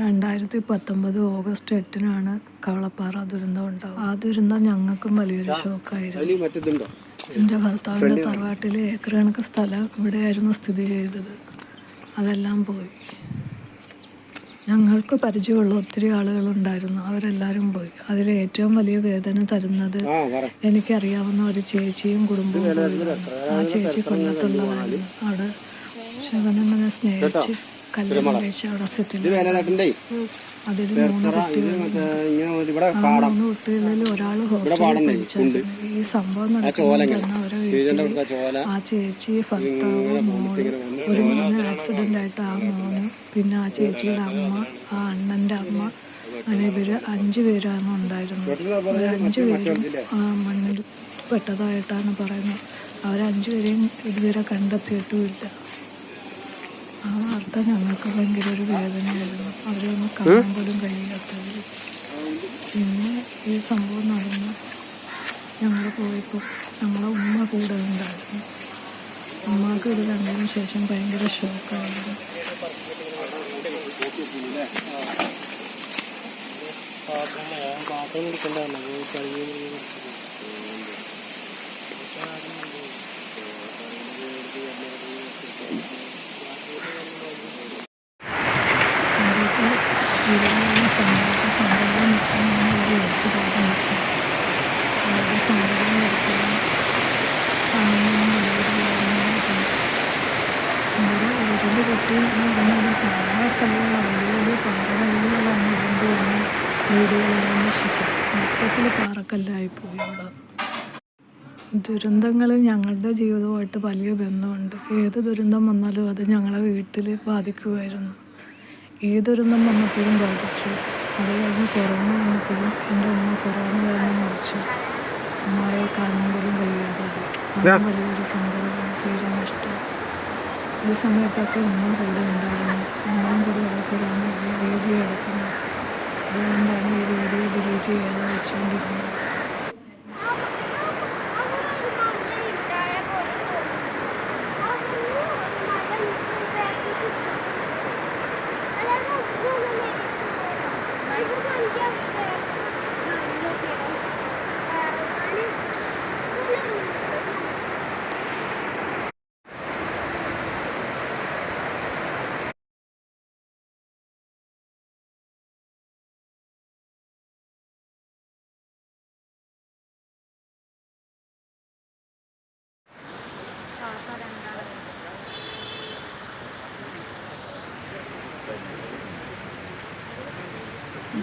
രണ്ടായിരത്തി പത്തൊമ്പത് ഓഗസ്റ്റ് എട്ടിനാണ് കവളപ്പാറ ദുരന്തം ഉണ്ടാവുക. ആ ദുരന്തം ഞങ്ങൾക്കും വലിയൊരു ഷോക്കായിരുന്നു. എന്റെ ഭർത്താവിന്റെ തറവാട്ടിലെ ഏക്കർ കണക്ക് സ്ഥലം ഇവിടെയായിരുന്നു സ്ഥിതി ചെയ്തത്. അതെല്ലാം പോയി. ഞങ്ങൾക്ക് പരിചയമുള്ള ഒത്തിരി ആളുകളുണ്ടായിരുന്നു. അവരെല്ലാവരും പോയി. അതിൽ ഏറ്റവും വലിയ വേദന തരുന്നത് എനിക്കറിയാവുന്ന ഒരു ചേച്ചിയും കുടുംബവും. ആ ചേച്ചി കൊല്ലത്തുള്ളതായിരുന്നു അവിടെ ശവനങ്ങനെ സ്നേഹിച്ച് കല്യാണം കഴിച്ച് അവിടെ സെറ്റിൽ അതിൽ മൂന്ന് കുട്ടികളിൽ ഒരാൾ ഹോസ്റ്റലിൽ ഈ സംഭവം ആ ചേച്ചി ഭർത്താവ് മോൾ ഒരു മോന് ആക്സിഡന്റ് ആയിട്ട് ആ മോന് പിന്നെ ആ ചേച്ചിയുടെ അമ്മ ആ അണ്ണന്റെ അമ്മ അങ്ങനെ ഇവർ അഞ്ചു പേരാണ് ഉണ്ടായിരുന്നത്. അഞ്ചു പേരും ആ മണ്ണിൽ പെട്ടതായിട്ടാണ് പറയുന്നത്. അവരഞ്ചു പേരെയും ഇതുവരെ കണ്ടെത്തിയിട്ടുമില്ല. ആ വാർത്ത ഞങ്ങൾക്ക് ഭയങ്കര ഒരു വേദനയായിരുന്നു അവരൊന്ന് കാണാൻ പോലും കഴിയാത്തത് പിന്നെ ഈ സംഭവം നടന്നു ഞങ്ങൾ പോയപ്പോൾ ഞങ്ങളെ ഉമ്മ കൂടെ ഉണ്ടായിരുന്നു ഉമ്മക്ക് ഇത് കണ്ടതിന് ശേഷം ഭയങ്കര ഷോക്കായിരുന്നു അവർക്ക് മൊത്തത്തിൽ പാറക്കല്ലായിപ്പോയി അവിടെ. ദുരന്തങ്ങൾ ഞങ്ങളുടെ ജീവിതവുമായിട്ട് വലിയ ബന്ധമുണ്ട്. ഏത് ദുരന്തം വന്നാലും അത് ഞങ്ങളെ വീട്ടിൽ ബാധിക്കുമായിരുന്നു. ഈ ദുരന്തം വന്നപ്പോഴും ബാധിച്ചു. അത് കഴിഞ്ഞ് കൊറോണ വന്നപ്പോഴും എന്റെ ഉമ്മ കൊറോണ കാരണം മരിച്ചു. ഉമ്മയെ കാണാൻ പോലും കഴിയാതെ. വലിയൊരു സങ്കടമാണ് തീരെ നഷ്ടം ഈ സമയത്തൊക്കെ ഉമ്മ കൂടെ ഉണ്ടായിരുന്നു. ഉമ്മയും കൂടെ അവർ കൊറോണ വീഡിയോ അതുകൊണ്ടാണ് ഈ വീഡിയോ ഡിലീറ്റ്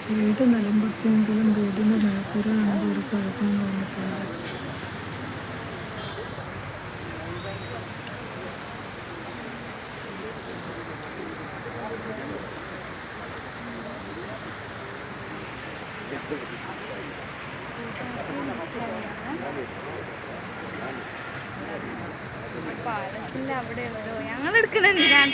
വീട് നിലമ്പത്തിയെങ്കിലും മേൽക്കൂര കാണുമ്പോൾ ഒരു കുഴപ്പം തോന്നിയിട്ടുണ്ട് ഞങ്ങൾ എടുക്കുന്നുണ്ട് എന്തിനാണ്?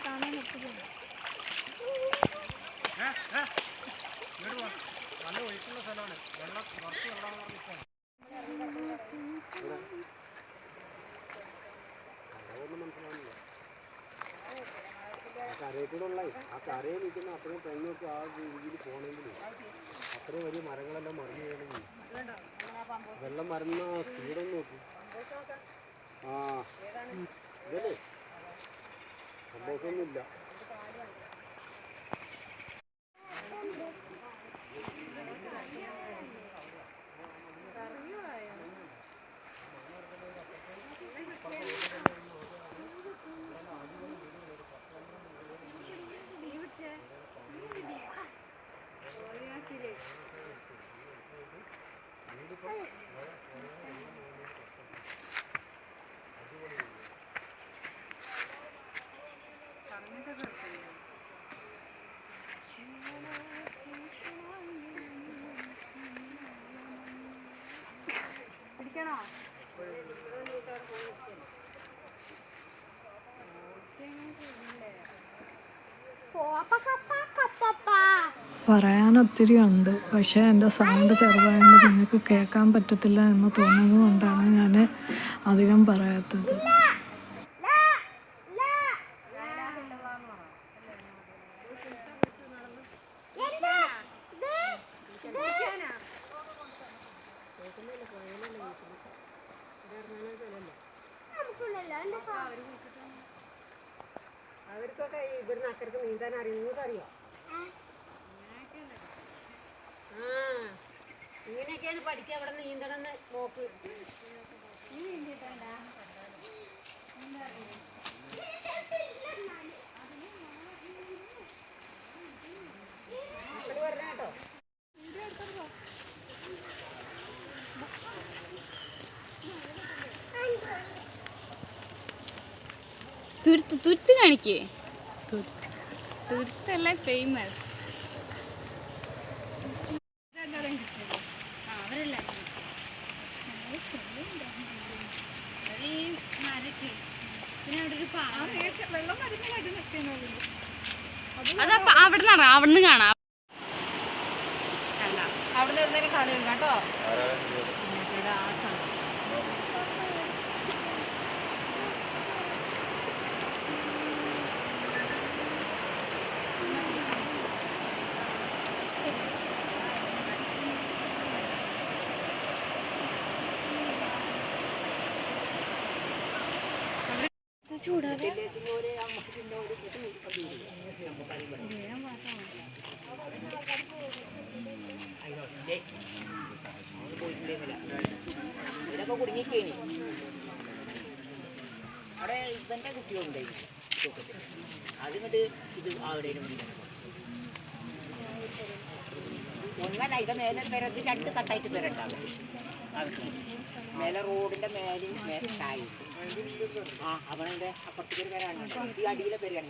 പോവാം. വെള്ളം എടുക്കല്ലേ കരയിൽ കൂടെ ഉള്ള ആ കരയിൽ നിൽക്കുന്ന അത്രയും തെങ്ങൊക്കെ ആ രീതിയിൽ പോകണമെങ്കിൽ അത്രയും വലിയ മരങ്ങളെല്ലാം മറിഞ്ഞു വീണെങ്കിൽ വെള്ളം മരുന്ന സ്പീഡം നോക്കി. ആ. ഇതല്ലേ? സംഭവമൊന്നുമില്ല പറയാൻ ഒത്തിരി ഉണ്ട് പക്ഷേ എന്റെ സൗണ്ട് ചെറുതായതുകൊണ്ട് നിങ്ങൾക്ക് കേൾക്കാൻ പറ്റത്തില്ല എന്ന് തോന്നുന്നതുകൊണ്ടാണ് ഞാൻ അധികം പറയാത്തത്. അക്കരക്ക് നീന്താൻ അറിയാം നിങ്ങൾക്ക് അറിയോ? ആ. ഇങ്ങനെയൊക്കെയാണ് പഠിക്കുക. അവിടെ നീന്തണെന്ന് നോക്ക്. കേട്ടോ. തുരുത്ത് തുരുത്ത് കാണിക്കേ. തുരുത്തല്ല ഫേമസ് അതപ്പ അവിടെ നിന്നാണ് അവിടെ നിന്ന് കാണാം അവിടെ നിന്ന് കേട്ടോ കുടുങ്ങിക്കേനി. അവിടെ ഇവന്റെ കുട്ടികളുണ്ടായി അതിങ്ങോട്ട് ഇത് അവിടെ ഇത് മേലെ പെരത് രണ്ട് തട്ടായിട്ട് പെരണ്ടാവും. മേലെ റോഡിന്റെ മേലെയും മേലെ ആ അവനെ അപ്പുറത്തേക്ക് ഒരു പേരാണ് ഈ അടിയിലെ പേരാണ്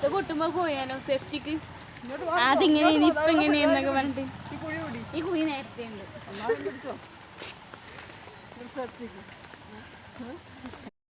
അടുത്ത പൊട്ടുമ്പോ പോയാലോ? സേഫ്റ്റിക്ക് അതിങ്ങനെ ഇപ്പൊ എങ്ങനെയെന്നൊക്കെ പറഞ്ഞിട്ട്. ഈ കുഴി നേരത്തെ ഉണ്ട്.